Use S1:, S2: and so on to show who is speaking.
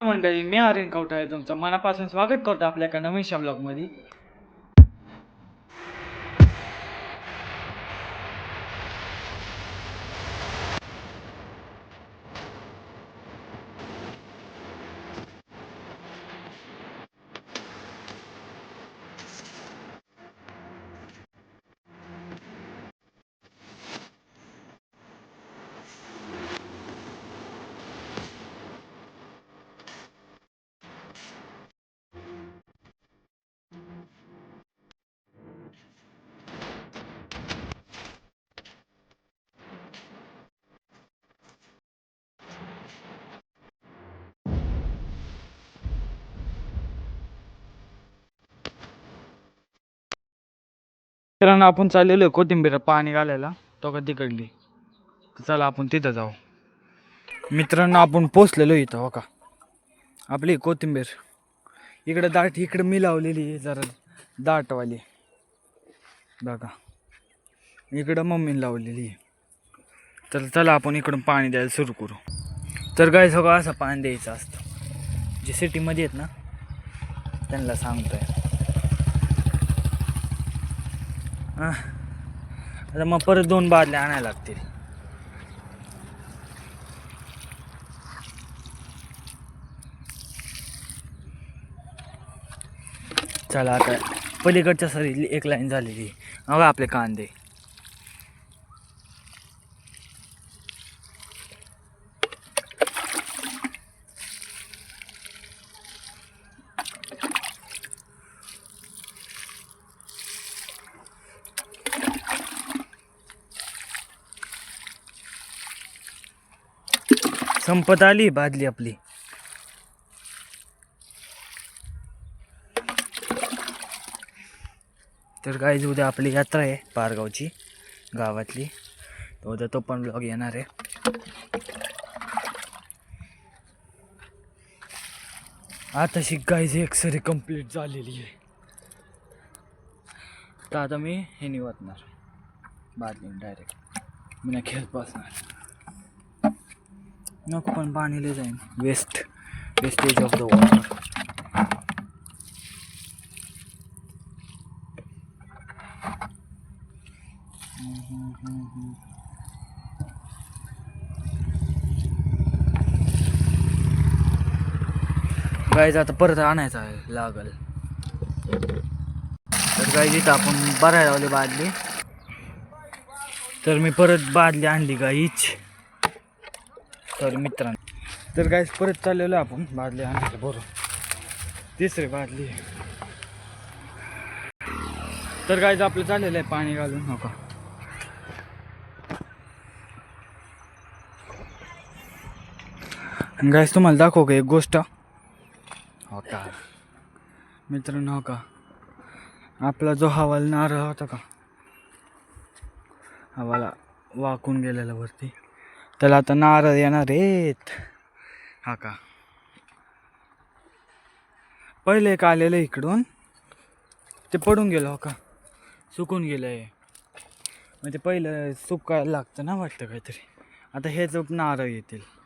S1: मंडळी मी आर्यन कवठा आहे तुमचं मनापासून स्वागत करतो आपल्या एका नवीनशा ब्लॉगमध्ये मित्रांनो आपण चाललेलो आहे कोथिंबीर पाणी घालायला. तो का तिकडली. चला आपण तिथं जाऊ. मित्रांनो आपण पोचलेलो इथं हो का? आपली कोथिंबीर. इकडं दाट इकडं मी लावलेली आहे जरा दाटवाली. बघा. इकडं मम्मीने लावलेली आहे. तर चला आपण इकडून पाणी द्यायला सुरू करू. तर हो काय सगळं असं पाणी द्यायचं असतं. जे सिटीमध्ये आहेत ना त्यांना सांगतोय. हां. आता मग परत दोन बादल्या आणायला लागतील. चला आता पलीकडच्या सरीतली एक लाईन झालेली. अगं आपले कांदे. संपत आली बादली आपली. तर काय उद्या आपली यात्रा आहे पारगावची गावातली. तर उद्या तो पण ब्लॉग येणार आहे. आता शिकायची एक सरी कंप्लीट झालेली आहे. तर आता मी हे निवडणार. बादली डायरेक्ट मी ना खेळपासणार बसणार. नको पण पाणी लय waste wastage of the water guys आता परत आणायचं आहे लागल. तर गाई इथं आपण बरायला लावली बादली. तर मी परत बादली आणली गाईच तर मित्रांनो. तर काय परत चाललेलो आपण बादली आणायला. बरोबर तिसरी बादली. तर काय आपलं चाललेलं आहे पाणी घालून. हो का? आणि गायस तुम्हाला दाखव का एक गोष्ट? हो का? मित्रांनो हो का? आपला जो हवाल नारळ होता का? हवाला वाकून गेलेला वरती. त्याला आता नारळ येणार आहेत. हा का? पहिले एक आलेलं इकडून. ते पडून गेलं हो का? सुकून गेलं आहे म्हणजे मग ते पहिलं सुकायला लागतं ना वाटतं काहीतरी. आता हेच नारळ येतील.